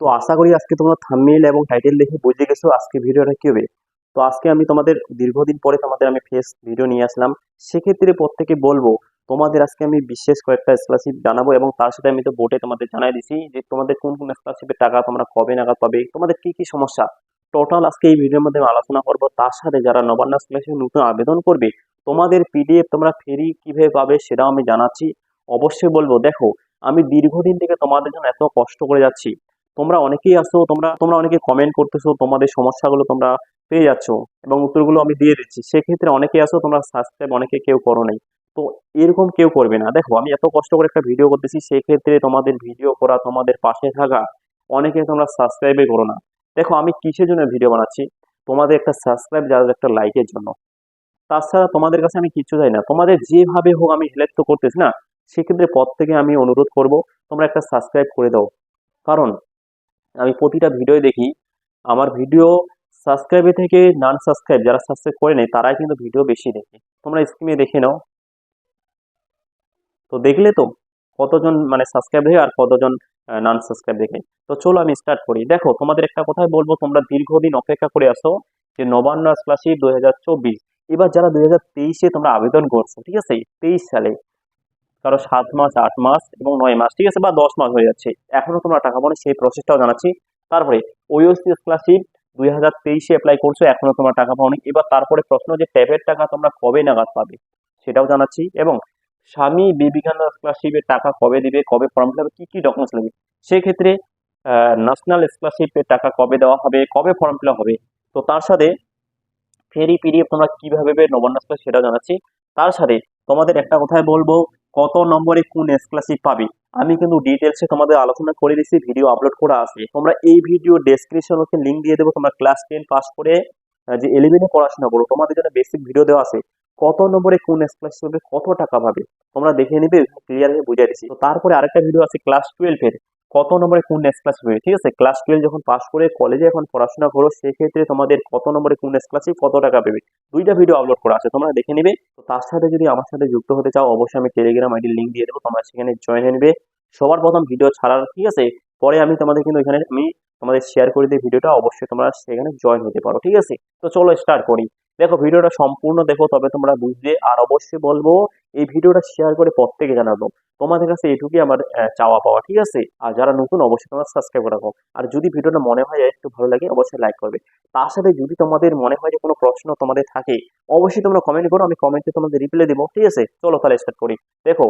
তো আশা করি আজকে তোমরা থাম্বনেল এবং টাইটেল দেখে বুঝে গেছো আজকে ভিডিওটা কি হবে। তো আজকে আমি তোমাদের দীর্ঘদিন পরে তোমাদের আমি ফেস ভিডিও নিয়ে আসলাম। সেক্ষেত্রে প্রত্যেকে বলব, তোমাদের আজকে আমি বিশেষ কয়েকটা স্কলারশিপ জানাব এবং তার সাথে আমি তো বোর্ডে তোমাদের জানাই দিছি যে তোমাদের কোন কোন স্কলারশিপের টাকা তোমরা কবে নাগাদ পাবে, তোমাদের কি কি সমস্যা। টোটাল আজকে এই ভিডিওর মধ্যে আলোচনা করব। তার সাথে যারা নবান্ন স্কলারশিপ নতুন আবেদন করবে, তোমাদের পিডিএফ তোমরা ফেরি কীভাবে পাবে সেটাও আমি জানাচ্ছি। অবশ্যই বলব, দেখো, আমি দীর্ঘদিন থেকে তোমাদের জন্য এত কষ্ট করে যাচ্ছি। তোমরা অনেকেই আসো তোমরা তোমরা অনেকে কমেন্ট করতেছো, তোমাদের সমস্যাগুলো তোমরা পেয়ে যাচ্ছ এবং উত্তরগুলো আমি দিয়ে দিচ্ছি। সেক্ষেত্রে অনেকে আসো তোমরা সাবস্ক্রাইব অনেকে কেউ করো নাই। তো এরকম কেউ করবে না। দেখো, আমি এত কষ্ট করে একটা ভিডিও করতেছি, সেক্ষেত্রে তোমাদের ভিডিও করা, তোমাদের পাশে থাকা, অনেকে তোমরা সাবস্ক্রাইবে করো না। দেখো, আমি কিসের জন্য ভিডিও বানাচ্ছি? তোমাদের একটা সাবস্ক্রাইব যার একটা লাইকের জন্য। তাছাড়া তোমাদের কাছে আমি কিছু চাই না। তোমাদের যেভাবে হোক আমি হেল্প তো করতেছি না। সেক্ষেত্রে পর থেকে আমি অনুরোধ করব, তোমরা একটা সাবস্ক্রাইব করে দাও। কারণ আমি প্রতিটা ভিডিও দেখি। আমার ভিডিও সাবস্ক্রাইবে থেকে নন সাবস্ক্রাইব যারা সাবস্ক্রাইব করে নেয়, তারাই কিন্তু ভিডিও বেশি দেখে। তোমরা স্ক্রিনে দেখে নাও। তো দেখলে তো কতজন মানে সাবস্ক্রাইব দেখে আর কতজন নন সাবস্ক্রাইব দেখে। তো চলো আমি স্টার্ট করি। দেখো, তোমাদের একটা কথাই বলব, তোমরা দীর্ঘদিন অপেক্ষা করে আসো যে নবান্ন হাজার চব্বিশ। এবার যারা দুই হাজার তেইশে তোমরা আবেদন করছ, ঠিক আছে? তেইশ সালে। কারও সাত মাস, আট মাস এবং নয় মাস, ঠিক আছে, বা দশ মাস হয়ে যাচ্ছে। এখনও তোমরা টাকা পাবে সেই প্রসেসটাও জানাচ্ছি। তারপরে ওইওসি স্কলারশিপ দুই হাজার তেইশে অ্যাপ্লাই করছ এখনও তোমার টাকা পাওনি। এবার তারপরে প্রশ্ন যে ট্যাবের টাকা তোমরা কবে নাগাদ পাবে, সেটাও জানাচ্ছি। এবং স্বামী বিবেকানন্দ স্কলারশিপের টাকা কবে দিবে, কবে ফর্ম ফিল হবে, কি কি ডকুমেন্টস লাগবে, সেক্ষেত্রে ন্যাশনাল স্কলারশিপের টাকা কবে দেওয়া হবে, কবে ফর্ম ফিল হবে, তো তার সাথে ফেরি পিডিএফ তোমরা কীভাবে নবান্ন স্কলার সেটাও জানাচ্ছি। তার সাথে তোমাদের একটা কথাই বলব কত নম্বরে কোন স্কলারশিপ পাবে? আমি কিন্তু ডিটেলসে তোমাদের আলোচনা করে দিচ্ছি ভিডিও আপলোড করা আছে। তোমরা এই ভিডিও ডেসক্রিপশন লিঙ্ক দিয়ে দেবো, তোমরা ক্লাস টেন পাস করে যে ইলেভেনে পড়াশোনা করো, তোমাদের জন্য বেসিক ভিডিও দেওয়া আছে। কত নম্বরে কোন স্কলারশিপ হবে কত টাকা পাবে, তোমরা দেখে নিবে ক্লিয়ার হয়ে বুঝাই দিচ্ছি। তো তারপরে আরেকটা ভিডিও আছে ক্লাস টুয়েলভের কত নম্বরে কোন নেক্সট ক্লাস হবে ঠিক আছে? ক্লাস টুয়েলভ যখন পাস করে কলেজে এখন পড়াশোনা করো, সেক্ষেত্রে তোমাদের কত নম্বরে কোন নেক্সট ক্লাসে কত টাকা পেবে? দুইটা ভিডিও আপলোড করা আছে, তোমরা দেখে নিবে। তো তার সাথে যদি আমার সাথে যুক্ত হতে চাও, অবশ্যই আমি টেলিগ্রাম আইডির লিঙ্ক দিয়ে দেবো, তোমরা সেখানে জয়েন নিবে। সবার প্রথম ভিডিও ছাড়ার, ঠিক আছে? পরে আমি তোমাদের কিন্তু এখানে আমি তোমাদের শেয়ার করে দিই ভিডিওটা অবশ্যই তোমরা সেখানে জয়েন হতে পারো, ঠিক আছে? তো চলো স্টার্ট করি। দেখো ভিডিওটা সম্পূর্ণ দেখো, তবে তোমরা বুঝবে। আর অবশ্যই বলব এই ভিডিওটা শেয়ার করে প্রত্যেকে জানাব। তোমাদের কাছে এটুকুই আমার চাওয়া পাওয়া, ঠিক আছে? আর যারা নতুন, অবশ্যই তোমরা সাবস্ক্রাইব করে রাখো। আর যদি ভিডিওটা মনে হয় একটু ভালো লাগে, অবশ্যই লাইক করবে। তার সাথে যদি তোমাদের মনে হয় যে কোনো প্রশ্ন তোমাদের থাকে, অবশ্যই তোমরা কমেন্ট করো, আমি কমেন্টে তোমাদের রিপ্লাই দেবো, ঠিক আছে? চলো তাহলে স্টার্ট করি। দেখো,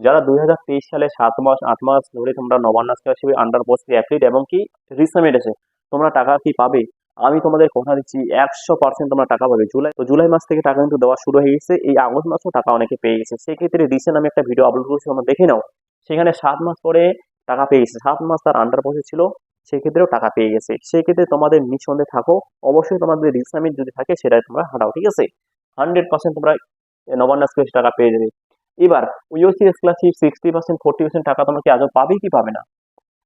যারা দুই হাজার তেইশ সালে সাত মাস, আট মাস ধরে তোমরা নবান্ন স্কলারশিপে আন্ডার পোস্ট অ্যাপ্লিড এবং কি রিসামেন্ট এসে তোমরা টাকা কি পাবে? আমি তোমাদের কথা দিচ্ছি, একশো পার্সেন্ট তোমরা টাকা পাবে জুলাই। তো জুলাই মাস থেকে টাকা কিন্তু দেওয়া শুরু হয়ে গেছে। এই আগস্ট মাসও টাকা অনেকে পেয়ে গেছে। সেক্ষেত্রে রিসেন্ট আমি একটা ভিডিও আপলোড করেছি, তোমরা দেখে নাও। সেখানে সাত মাস পরে টাকা পেয়ে গেছে। সাত মাস তার আন্ডার পোস্টে ছিল, সেক্ষেত্রেও টাকা পেয়ে গেছে। সেক্ষেত্রে তোমাদের নিঃসন্দেহে থাকো। অবশ্যই তোমাদের রিসামেন্ট যদি থাকে, সেটাই তোমরা হাঁটাও ঠিক আছে? হান্ড্রেড পার্সেন্ট তোমরা নবান্ন স্কলারশিপ টাকা পেয়ে যাবে। এবার UC scholarship sixty percent forty percent টাকা তোমরা কি আজও পাবে কি পাবে না?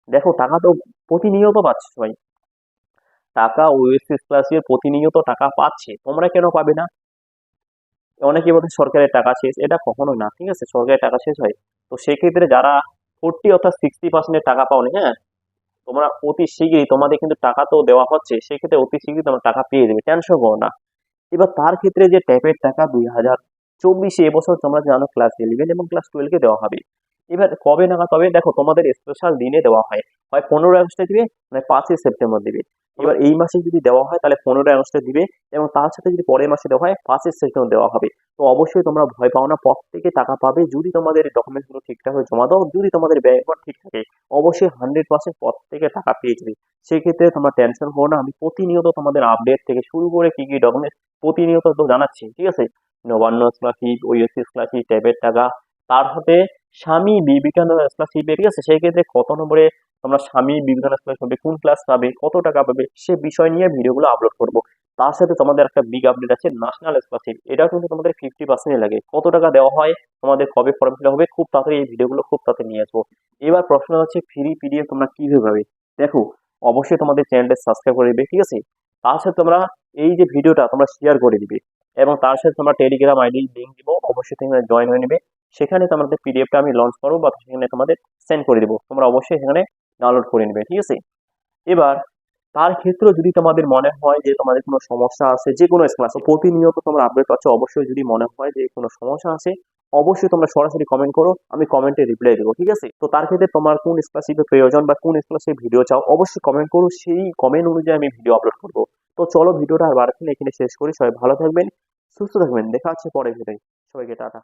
দেখো, টাকা তো প্রতিনিয়ত পাচ্ছে সবাই। টাকা ওএসসি স্কলারশিপের প্রতিনিয়ত টাকা পাচ্ছে। তোমরা কেন পাবে না? অনেকে বলছে সরকারের টাকা শেষ। এটা কখনো না, ঠিক আছে? সরকারের টাকা শেষ হয়। তো সেক্ষেত্রে যারা ফোর্টি অর্থাৎ সিক্সটি পার্সেন্টের টাকা পাওনি হ্যাঁ? তোমরা অতি শীঘ্রই, তোমাদের কিন্তু টাকা তো দেওয়া হচ্ছে, সেক্ষেত্রে অতি শীঘ্রই তোমরা টাকা পেয়ে যাবে, টেনশন করো না। এবার তার ক্ষেত্রে যে ট্যাপের টাকা দুই হাজার চব্বিশে এবছর তোমরা জানো ক্লাস ইলেভেন এবং ক্লাস টুয়েলভকে দেওয়া হবে। এবার কবে নাগাদ তবে দেখো, তোমাদের স্পেশাল দিনে দেওয়া হয়। হয় পনেরো আগস্টে দিবে মানে পাঁচই সেপ্টেম্বর দিবে। এবার এই মাসে যদি দেওয়া হয়, তাহলে পনেরো আগস্টে দিবে এবং তার সাথে যদি পরের মাসে দেওয়া হয়, পাঁচই সেপ্টেম্বর দেওয়া হবে। তো অবশ্যই তোমরা ভয় পাও না, প্রত্যেকে টাকা পাবে। যদি তোমাদের ডকুমেন্টসগুলো ঠিকঠাকভাবে জমা দাও, যদি তোমাদের ব্যয়ভার ঠিক থাকে, অবশ্যই হান্ড্রেড পার্সেন্ট প্রত্যেকে টাকা পেয়ে যাবে। সেক্ষেত্রে তোমরা টেনশন করো না, আমি প্রতিনিয়ত তোমাদের আপডেট থেকে শুরু করে কি কি ডকুমেন্টস প্রতিনিয়ত তো জানাচ্ছি, ঠিক আছে? নবান্ন স্কলারশিপ ওইএসসি স্কলারশিপ, ট্যাবের টাকা, তার সাথে স্বামী বিবেকানন্দ স্কলারশিপ, ঠিক আছে? সেই ক্ষেত্রে কত নম্বরে তোমরা স্বামী বিবেকানন্দ স্কলারশিপ কোন ক্লাস পাবে, কত টাকা পাবে, সে বিষয় নিয়ে ভিডিওগুলো আপলোড করব। তার সাথে তোমাদের একটা বিগ আপডেট আছে ন্যাশনাল স্কলারশিপ এটাও কিন্তু তোমাদের ফিফটি পার্সেন্ট লাগে। কত টাকা দেওয়া হয়, তোমাদের কবে ফর্ম ফিল হবে, খুব তাড়াতাড়ি এই ভিডিওগুলো খুব তাড়াতাড়ি নিয়ে আসব। এবার প্রশ্ন হচ্ছে ফ্রি পিডিএফ তোমরা কীভাবে পাবে? দেখো, অবশ্যই তোমাদের চ্যানেলটা সাবস্ক্রাইব করে দিবে, ঠিক আছে? তার সাথে তোমরা এই যে ভিডিওটা তোমরা শেয়ার করে দিবে এবং তার সাথে তোমরা টেলিগ্রাম আইডি লিঙ্ক দিব, অবশ্যই তোমরা জয়েন হয়ে নেবে। সেখানে তোমাদের পিডিএফটা আমি লঞ্চ করব বা সেখানে তোমাদের সেন্ড করে দিব। তোমরা অবশ্যই সেখানে ডাউনলোড করে নেবে, ঠিক আছে? এবার, তার ক্ষেত্রে যদি তোমাদের মনে হয় যে তোমাদের কোনো সমস্যা আছে যে কোনো ক্লাসে প্রতিনিয়ত তোমরা আপডেট পাচ্ছ। অবশ্যই যদি মনে হয় যে কোনো সমস্যা আছে, অবশ্যই তোমরা সরাসরি কমেন্ট করো, আমি কমেন্টে রিপ্লাই দেবো, ঠিক আছে? তো তার ক্ষেত্রে তোমার কোন স্কলারশিপের প্রয়োজন বা কোন স্কলারশিপ ভিডিও চাও, অবশ্যই কমেন্ট করো, সেই কমেন্ট অনুযায়ী আমি ভিডিও আপলোড করব। তো চলো ভিডিওটা আর বাড়াচ্ছি না এখানে শেষ করি, সবাই ভালো থাকবেন, সুস্থ থাকবেন, দেখা হচ্ছে পরে ভিডিও সবাইকে টাটা।